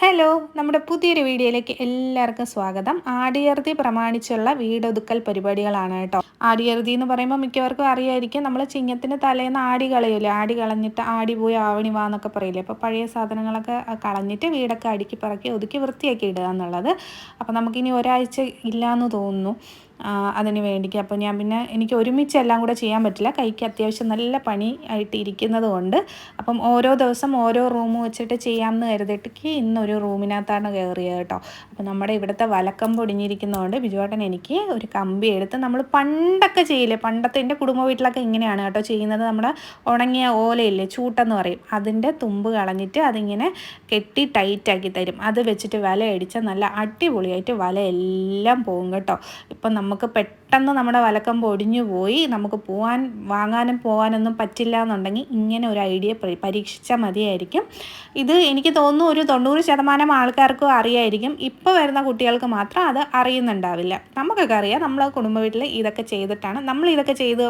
Hello നമ്മുടെ പുതിയൊരു വീഡിയോയിലേക്ക് എല്ലാവർക്കും സ്വാഗതം. ആടിയർതി പ്രമാണിച്ചുള്ള വീടൊതുക്കൽ പരിപാടികളാണ് കേട്ടോ. ആടിയർതി എന്ന് പറയുമ്പോൾ മിക്കവർക്കും അറിയായിരിക്കും നമ്മൾ ചിങ്ങത്തിന് തലേന്ന് ആടി കളയൂലേ? ആടി കളഞ്ഞിട്ട് ആടി പോയി ആവണി വാ എന്നൊക്കെ പറയില്ലേ? അപ്പോൾ പഴയ സാധനങ്ങളൊക്കെ കളഞ്ഞിട്ട് വീടൊക്കെ അടുക്കി പറക്കി ഒതുക്കി വൃത്തിയാക്കി ഇടുക എന്നുള്ളത്. അപ്പോൾ നമുക്കിനി ഒരാഴ്ച ഇല്ലയെന്ന് തോന്നുന്നു. അതിന് വേണ്ടിക്ക്. അപ്പോൾ ഞാൻ പിന്നെ എനിക്ക് ഒരുമിച്ച് എല്ലാം കൂടെ ചെയ്യാൻ പറ്റില്ല. കൈക്ക് അത്യാവശ്യം നല്ല പണി ആയിട്ട് ഇരിക്കുന്നത് കൊണ്ട് അപ്പം ഓരോ ദിവസം ഓരോ റൂം വെച്ചിട്ട് ചെയ്യാമെന്ന് കരുതിയിട്ട് ഇന്നൊരു റൂമിനകത്താണ് കയറിയത് കേട്ടോ. അപ്പോൾ നമ്മുടെ ഇവിടുത്തെ വലക്കം പൊടിഞ്ഞിരിക്കുന്നതുകൊണ്ട് ബിജുവേട്ടൻ എനിക്ക് ഒരു കമ്പി എടുത്ത് നമ്മൾ പണ്ടൊക്കെ ചെയ്യില്ലേ? പണ്ടത്തെ എന്റെ കുടുംബ വീട്ടിലൊക്കെ ഇങ്ങനെയാണ് കേട്ടോ ചെയ്യുന്നത്. നമ്മുടെ ഉണങ്ങിയ ഓലയില്ലേ? ചൂട്ടെന്ന് പറയും. അതിന്റെ തുമ്പ് കളഞ്ഞിട്ട് അതിങ്ങനെ കെട്ടി ടൈറ്റാക്കി തരും. അത് വെച്ചിട്ട് വല അടിച്ചാൽ നല്ല അടിപൊളിയായിട്ട് വല എല്ലാം പോകും കേട്ടോ. ഇപ്പം നമുക്ക് പെട്ടെന്ന് നമ്മുടെ വലക്കം പൊടിഞ്ഞു പോയി നമുക്ക് പോകാൻ വാങ്ങാനും പോകാനൊന്നും പറ്റില്ല എന്നുണ്ടെങ്കിൽ ഇങ്ങനെ ഒരു ഐഡിയ പരീക്ഷിച്ചാൽ മതിയായിരിക്കും. ഇത് എനിക്ക് തോന്നുന്നു ഒരു തൊണ്ണൂറ് ശതമാനം ആൾക്കാർക്കും അറിയായിരിക്കും. ഇപ്പോൾ വരുന്ന കുട്ടികൾക്ക് മാത്രം അത് അറിയുന്നുണ്ടാവില്ല. നമുക്കൊക്കെ അറിയാം നമ്മൾ കുടുംബ വീട്ടിൽ ഇതൊക്കെ ചെയ്തിട്ടാണ് നമ്മൾ ഇതൊക്കെ ചെയ്ത്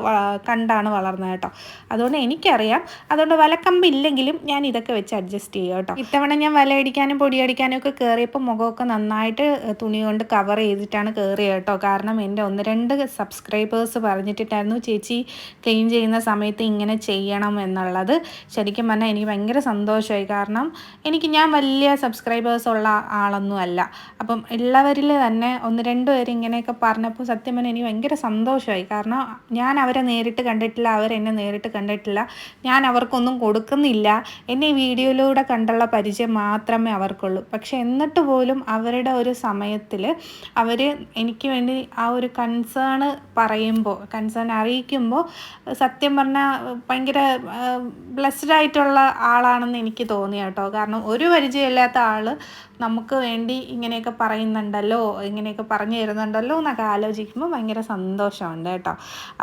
കണ്ടാണ് വളർന്നത് കേട്ടോ. അതുകൊണ്ട് എനിക്കറിയാം. അതുകൊണ്ട് വലക്കമ്പ് ഇല്ലെങ്കിലും ഞാൻ ഇതൊക്കെ വെച്ച് അഡ്ജസ്റ്റ് ചെയ്യാം കേട്ടോ. ഇത്തവണ ഞാൻ വലയടിക്കാനും പൊടിയടിക്കാനും ഒക്കെ കയറിയപ്പോൾ മുഖമൊക്കെ നന്നായിട്ട് തുണി കൊണ്ട് കവർ ചെയ്തിട്ടാണ് കയറിയത് കേട്ടോ. കാരണം എന്റെ ഒന്ന് രണ്ട് സബ്സ്ക്രൈബേഴ്സ് പറഞ്ഞിട്ടുണ്ടായിരുന്നു ചേച്ചി ക്ലീൻ ചെയ്യുന്ന സമയത്ത് ഇങ്ങനെ ചെയ്യണം എന്നുള്ളത്. ശരിക്കും പറഞ്ഞാൽ എനിക്ക് ഭയങ്കര സന്തോഷമായി. കാരണം എനിക്ക് ഞാൻ വലിയ സബ്സ്ക്രൈബേഴ്സ് ഉള്ള ആളൊന്നും അല്ല. അപ്പം ഉള്ളവരിൽ തന്നെ ഒന്ന് രണ്ട് പേര് ഇങ്ങനെയൊക്കെ പറഞ്ഞപ്പോൾ സത്യം പറഞ്ഞാൽ എനിക്ക് ഭയങ്കര സന്തോഷമായി. കാരണം ഞാൻ അവരെ നേരിട്ട് കണ്ടിട്ടില്ല അവരെന്നെ നേരിട്ട് കണ്ടിട്ടില്ല. ഞാൻ അവർക്കൊന്നും കൊടുക്കുന്നില്ല. എന്നെ ഈ വീഡിയോയിലൂടെ കണ്ടുള്ള പരിചയം മാത്രമേ അവർക്കുള്ളൂ. പക്ഷെ എന്നിട്ട് പോലും അവരുടെ ഒരു സമയത്തിൽ അവർ എനിക്ക് വേണ്ടി ആ ഒരു കൺസേൺ പറയുമ്പോൾ കൺസേൺ അറിയിക്കുമ്പോൾ സത്യം പറഞ്ഞാൽ ഭയങ്കര ബ്ലെസ്ഡ് ആയിട്ടുള്ള ആളാണെന്ന് എനിക്ക് തോന്നി കേട്ടോ. കാരണം ഒരു പരിചയമില്ലാത്ത ആൾ നമുക്ക് വേണ്ടി ഇങ്ങനെയൊക്കെ പറയുന്നുണ്ടല്ലോ ഇങ്ങനെയൊക്കെ പറഞ്ഞു തരുന്നുണ്ടല്ലോ എന്നൊക്കെ ആലോചിക്കുമ്പോൾ ഭയങ്കര സന്തോഷമുണ്ട് കേട്ടോ.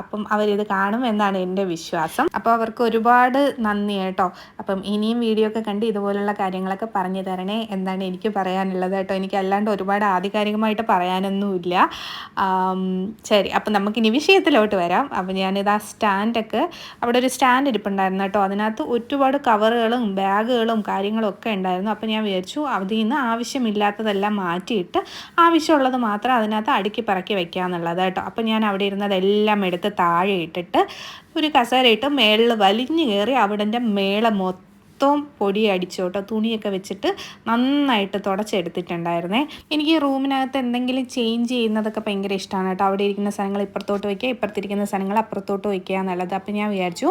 അപ്പം അവരിത് കാണും എന്നാണ് എന്റെ വിശ്വാസം. അപ്പോൾ അവർക്ക് ഒരുപാട് നന്ദി കേട്ടോ. അപ്പം ഇനിയും വീഡിയോ ഒക്കെ കണ്ട് ഇതുപോലുള്ള കാര്യങ്ങളൊക്കെ പറഞ്ഞു തരണേ എന്നാണ് എനിക്ക് പറയാനുള്ളത് കേട്ടോ. എനിക്ക് അല്ലാണ്ട് ഒരുപാട് ആധികാരികമായിട്ട് പറയാനൊന്നുമില്ല. ശരി അപ്പം നമുക്കിനി വിഷയത്തിലോട്ട് വരാം. അപ്പം ഞാനിത് ആ സ്റ്റാൻഡൊക്കെ അവിടെ ഒരു സ്റ്റാൻഡ് ഇരിപ്പുണ്ടായിരുന്നു കേട്ടോ. അതിനകത്ത് ഒരുപാട് കവറുകളും ബാഗുകളും കാര്യങ്ങളും ഒക്കെ ഉണ്ടായിരുന്നു. അപ്പം ഞാൻ വിചാരിച്ചു അതിൽ നിന്ന് ആവശ്യമില്ലാത്തതെല്ലാം മാറ്റിയിട്ട് ആവശ്യമുള്ളത് മാത്രം അതിനകത്ത് അടുക്കി പറക്കി വയ്ക്കുക എന്നുള്ളത് കേട്ടോ. അപ്പം ഞാൻ അവിടെ ഇരുന്നതെല്ലാം എടുത്ത് താഴെ ഇട്ടിട്ട് ഒരു കസേരയിട്ട് മേളിൽ വലിഞ്ഞു കയറി അവിടെ മേള മൊത്തം മൊത്തവും പൊടി അടിച്ചോട്ടോ തുണിയൊക്കെ വെച്ചിട്ട് നന്നായിട്ട് തുടച്ചെടുത്തിട്ടുണ്ടായിരുന്നേ. എനിക്ക് റൂമിനകത്ത് എന്തെങ്കിലും ചേഞ്ച് ചെയ്യുന്നതൊക്കെ ഭയങ്കര ഇഷ്ടമാണ് കേട്ടോ. അവിടെ ഇരിക്കുന്ന സാധനങ്ങൾ ഇപ്പുറത്തോട്ട് വയ്ക്കുക ഇപ്പുറത്തിരിക്കുന്ന സാധനങ്ങൾ അപ്പുറത്തോട്ട് വയ്ക്കുക എന്നുള്ളത്. അപ്പോൾ ഞാൻ വിചാരിച്ചു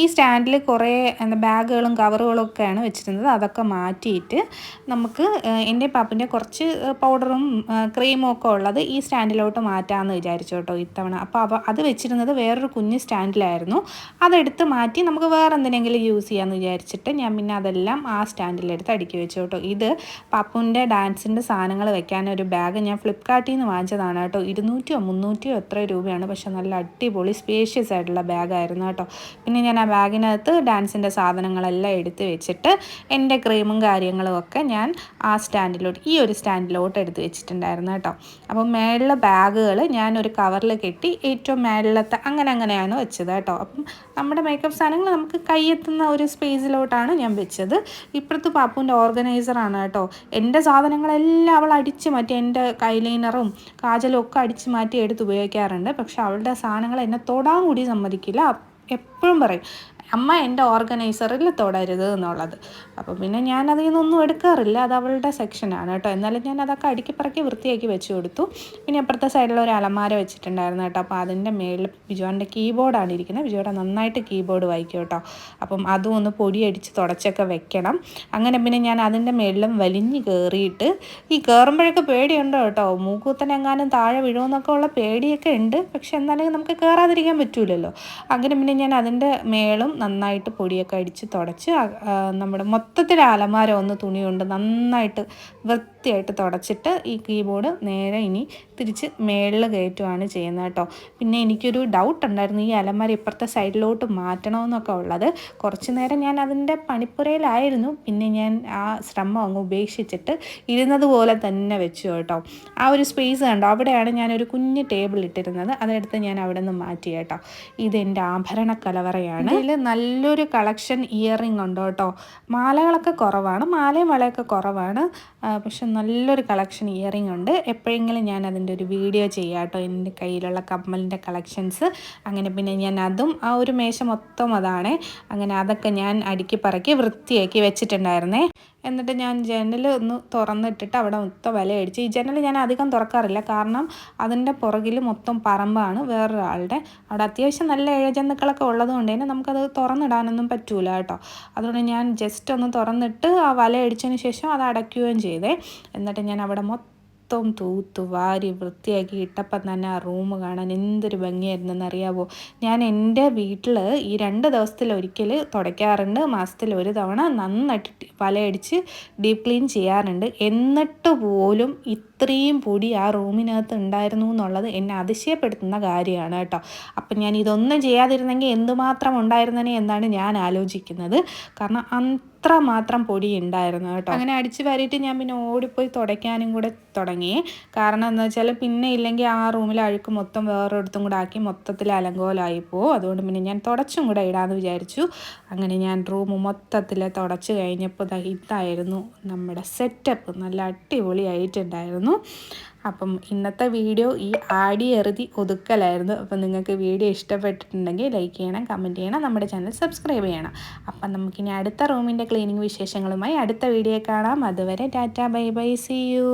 ഈ സ്റ്റാൻഡിൽ കുറേ എന്താ ബാഗുകളും കവറുകളും ഒക്കെയാണ് വെച്ചിരുന്നത്. അതൊക്കെ മാറ്റിയിട്ട് നമുക്ക് എന്റെ പാപ്പിന്റെ കുറച്ച് പൗഡറും ക്രീമും ഒക്കെ ഉള്ളത് ഈ സ്റ്റാൻഡിലോട്ട് മാറ്റാമെന്ന് വിചാരിച്ചു കേട്ടോ ഇത്തവണ. അപ്പോൾ അവ അത് വെച്ചിരുന്നത് വേറൊരു കുഞ്ഞ് സ്റ്റാൻഡിലായിരുന്നു. അതെടുത്ത് മാറ്റി നമുക്ക് വേറെ എന്തിനെങ്കിലും യൂസ് ചെയ്യാമെന്ന് വിചാരിച്ചിട്ട് ഞാൻ പിന്നെ അതെല്ലാം ആ സ്റ്റാൻഡിലെടുത്ത് അടുക്കി വെച്ചു കേട്ടോ. ഇത് പപ്പുന്റെ ഡാൻസിന്റെ സാധനങ്ങൾ വെക്കാൻ ഒരു ബാഗ് ഞാൻ ഫ്ലിപ്കാർട്ടിൽ നിന്ന് വാങ്ങിച്ചതാണ് കേട്ടോ. ഇരുന്നൂറ്റിയോ മുന്നൂറ്റിയോ എത്ര രൂപയാണ്. പക്ഷെ നല്ല അടിപൊളി സ്പേഷ്യസ് ആയിട്ടുള്ള ബാഗായിരുന്നു കേട്ടോ. പിന്നെ ഞാൻ ആ ബാഗിനകത്ത് ഡാൻസിന്റെ സാധനങ്ങളെല്ലാം എടുത്ത് വെച്ചിട്ട് എന്റെ ക്രീമും കാര്യങ്ങളും ഒക്കെ ഞാൻ ആ സ്റ്റാൻഡിലോട്ട് ഈ ഒരു സ്റ്റാൻഡിലോട്ട് എടുത്ത് വെച്ചിട്ടുണ്ടായിരുന്നു കേട്ടോ. അപ്പോൾ മേളിലെ ബാഗുകൾ ഞാൻ ഒരു കവറിൽ കെട്ടി ഏറ്റവും മേളിലത്തെ അങ്ങനെ അങ്ങനെയാണ് വെച്ചത് കേട്ടോ. അപ്പം നമ്മുടെ മേക്കപ്പ് സാധനങ്ങൾ നമുക്ക് കൈയെത്തുന്ന ഒരു സ്പേസിലോട്ടാണ് ഞാൻ വെച്ചത്. ഇപ്പുറത്ത് പാപ്പുവിന്റെ ഓർഗനൈസറാണ് കേട്ടോ. എന്റെ സാധനങ്ങളെല്ലാം അവൾ അടിച്ച് മാറ്റി എന്റെ കൈലൈനറും കാജലും ഒക്കെ അടിച്ച് മാറ്റി എടുത്ത് ഉപയോഗിക്കാറുണ്ട്. പക്ഷെ അവളുടെ സാധനങ്ങൾ എന്നെ തൊടാൻ കൂടി സമ്മതിക്കില്ല. എപ്പോഴും പറയും അമ്മ എന്റെ ഓർഗനൈസറിൽ തൊടരുത് എന്നുള്ളത്. അപ്പോൾ പിന്നെ ഞാൻ അതിൽ നിന്നൊന്നും എടുക്കാറില്ല. അത് അവളുടെ സെക്ഷനാണ് കേട്ടോ. എന്നാലും ഞാൻ അതൊക്കെ അടുക്കി പറക്കി വൃത്തിയാക്കി വെച്ച് കൊടുത്തു. പിന്നെ അപ്പുറത്തെ സൈഡിലൊരു അലമാര വെച്ചിട്ടുണ്ടായിരുന്നു കേട്ടോ. അപ്പോൾ അതിന്റെ മേളിൽ ബിജുവാന്റെ കീബോർഡാണ് ഇരിക്കുന്നത്. ബിജുവാടെ നന്നായിട്ട് കീബോർഡ് വായിക്കും കേട്ടോ. അപ്പം അതും ഒന്ന് പൊടിയടിച്ച് തുടച്ചൊക്കെ വെക്കണം. അങ്ങനെ പിന്നെ ഞാൻ അതിന്റെ മേളിലും വലിഞ്ഞ് കയറിയിട്ട് ഈ കയറുമ്പോഴൊക്കെ പേടിയുണ്ടോ കേട്ടോ? മൂക്കൂത്തനെങ്ങാനും താഴെ വീഴുമെന്നൊക്കെ ഉള്ള പേടിയൊക്കെ ഉണ്ട്. പക്ഷെ എന്നാലും നമുക്ക് കയറാതിരിക്കാൻ പറ്റൂലല്ലോ. അങ്ങനെ പിന്നെ ഞാൻ അതിന്റെ മേളും നന്നായിട്ട് പൊടിയൊക്കെ അടിച്ച് തുടച്ച് നമ്മുടെ മൊത്തത്തിൽ അലമാര ഒന്ന് തുണി കൊണ്ട് നന്നായിട്ട് വൃത്തിയായിട്ട് തുടച്ചിട്ട് ഈ കീബോർഡ് നേരെ ഇനി തിരിച്ച് മേളിൽ കയറ്റുകയാണ് ചെയ്യുന്നത് കേട്ടോ. പിന്നെ എനിക്കൊരു ഡൗട്ട് ഉണ്ടായിരുന്നു ഈ അലമാര ഇപ്പുറത്തെ സൈഡിലോട്ട് മാറ്റണമെന്നൊക്കെ ഉള്ളത്. കുറച്ച് നേരം ഞാൻ അതിന്റെ പണിപ്പുരയിലായിരുന്നു പിന്നെ ഞാൻ ആ ശ്രമം അങ്ങ് ഉപേക്ഷിച്ചിട്ട് ഇരുന്നത് പോലെ തന്നെ വെച്ചു കേട്ടോ. ആ ഒരു സ്പേസ് കണ്ടോ അവിടെയാണ് ഞാനൊരു കുഞ്ഞ് ടേബിൾ ഇട്ടിരുന്നത്. അതെടുത്ത് ഞാൻ അവിടെ നിന്ന് മാറ്റി കേട്ടോ. ഇതെന്റെ ആഭരണ കലവറയാണ് ഇതിൽ നല്ലൊരു കളക്ഷൻ ഇയറിംഗ് ഉണ്ട് കേട്ടോ? മാലകളൊക്കെ കുറവാണ് മാലയും വളയൊക്കെ കുറവാണ്. പക്ഷെ നല്ലൊരു കളക്ഷൻ ഇയറിംഗ് ഉണ്ട്. എപ്പോഴെങ്കിലും ഞാൻ അതിന്റെ ഒരു വീഡിയോ ചെയ്യാം കേട്ടോ. എന്റെ കയ്യിലുള്ള കമ്മലിന്റെ കളക്ഷൻസ്. അങ്ങനെ പിന്നെ ഞാൻ അതും ആ ഒരു മേശ മൊത്തം അതാണ്. അങ്ങനെ അതൊക്കെ ഞാൻ അടുക്കി പറക്കി വൃത്തിയാക്കി വെച്ചിട്ടുണ്ടായിരുന്നേ. എന്നിട്ട് ഞാൻ ജനൽ ഒന്ന് തുറന്നിട്ടിട്ട് അവിടെ മൊത്തം വലയടിച്ച് ഈ ജനൽ ഞാൻ അധികം തുറക്കാറില്ല. കാരണം അതിന്റെ പുറകിൽ മൊത്തം പറമ്പാണ് വേറൊരാളുടെ. അവിടെ അത്യാവശ്യം നല്ല ഇഴജന്തുക്കളൊക്കെ ഉള്ളത് കൊണ്ട് തന്നെ നമുക്കത് തുറന്നിടാനൊന്നും പറ്റൂല കേട്ടോ. അതുകൊണ്ട് ഞാൻ ജസ്റ്റ് ഒന്ന് തുറന്നിട്ട് ആ വല അടിച്ചതിന് ശേഷം അത് അടയ്ക്കുകയും ചെയ്തേ. എന്നിട്ട് ഞാൻ അവിടെ മൊത്തം മൊത്തം തൂത്ത് വാരി വൃത്തിയാക്കി ഇട്ടപ്പം തന്നെ ആ റൂം കാണാൻ എന്തൊരു ഭംഗിയായിരുന്നെന്ന് അറിയാവോ ഞാൻ എന്റെ വീട്ടിൽ ഈ രണ്ട് ദിവസത്തിൽ ഒരിക്കൽ തുടയ്ക്കാറുണ്ട്. മാസത്തിൽ ഒരു തവണ നന്നായിട്ട് വലയടിച്ച് ഡീപ്പ് ക്ലീൻ ചെയ്യാറുണ്ട്. എന്നിട്ട് പോലും ഇത്രയും പൊടി ആ റൂമിനകത്ത് ഉണ്ടായിരുന്നു എന്നുള്ളത് എന്നെ അതിശയപ്പെടുത്തുന്ന കാര്യമാണ് കേട്ടോ. അപ്പം ഞാൻ ഇതൊന്നും ചെയ്യാതിരുന്നെങ്കിൽ എന്തുമാത്രം ഉണ്ടായിരുന്നേ എന്നാണ് ഞാൻ ആലോചിക്കുന്നത്. കാരണം മാത്രം പൊടി ഉണ്ടായിരുന്നു കേട്ടോ. അങ്ങനെ അടിച്ച് വാരിയിട്ട് ഞാൻ പിന്നെ ഓടിപ്പോയി തുടയ്ക്കാനും കൂടെ തുടങ്ങി. കാരണം എന്താ വെച്ചാൽ പിന്നെ ഇല്ലെങ്കിൽ ആ റൂമിലെ അഴുക്ക് മൊത്തം വേറൊരിടത്തും കൂടെ ആക്കി മൊത്തത്തിൽ അലങ്കോലമായി പോകും അതുകൊണ്ട് പിന്നെ ഞാൻ തുടച്ചും കൂടെ ഇടാമെന്ന് വിചാരിച്ചു. അങ്ങനെ ഞാൻ റൂം മൊത്തത്തിൽ തുടച്ചു കഴിഞ്ഞപ്പോൾ ഇതായിരുന്നു നമ്മുടെ സെറ്റപ്പ് നല്ല അടിപൊളിയായിട്ടുണ്ടായിരുന്നു അപ്പം ഇന്നത്തെ വീഡിയോ ഈ ആടി എറുതി ഒതുക്കലായിരുന്നു. അപ്പം നിങ്ങൾക്ക് വീഡിയോ ഇഷ്ടപ്പെട്ടിട്ടുണ്ടെങ്കിൽ ലൈക്ക് ചെയ്യണം കമന്റ് ചെയ്യണം നമ്മുടെ ചാനൽ സബ്സ്ക്രൈബ് ചെയ്യണം. അപ്പം നമുക്കിനി അടുത്ത റൂമിന്റെ ക്ലീനിങ് വിശേഷങ്ങളുമായി അടുത്ത വീഡിയോ കാണാം. അതുവരെ tata bye bye see you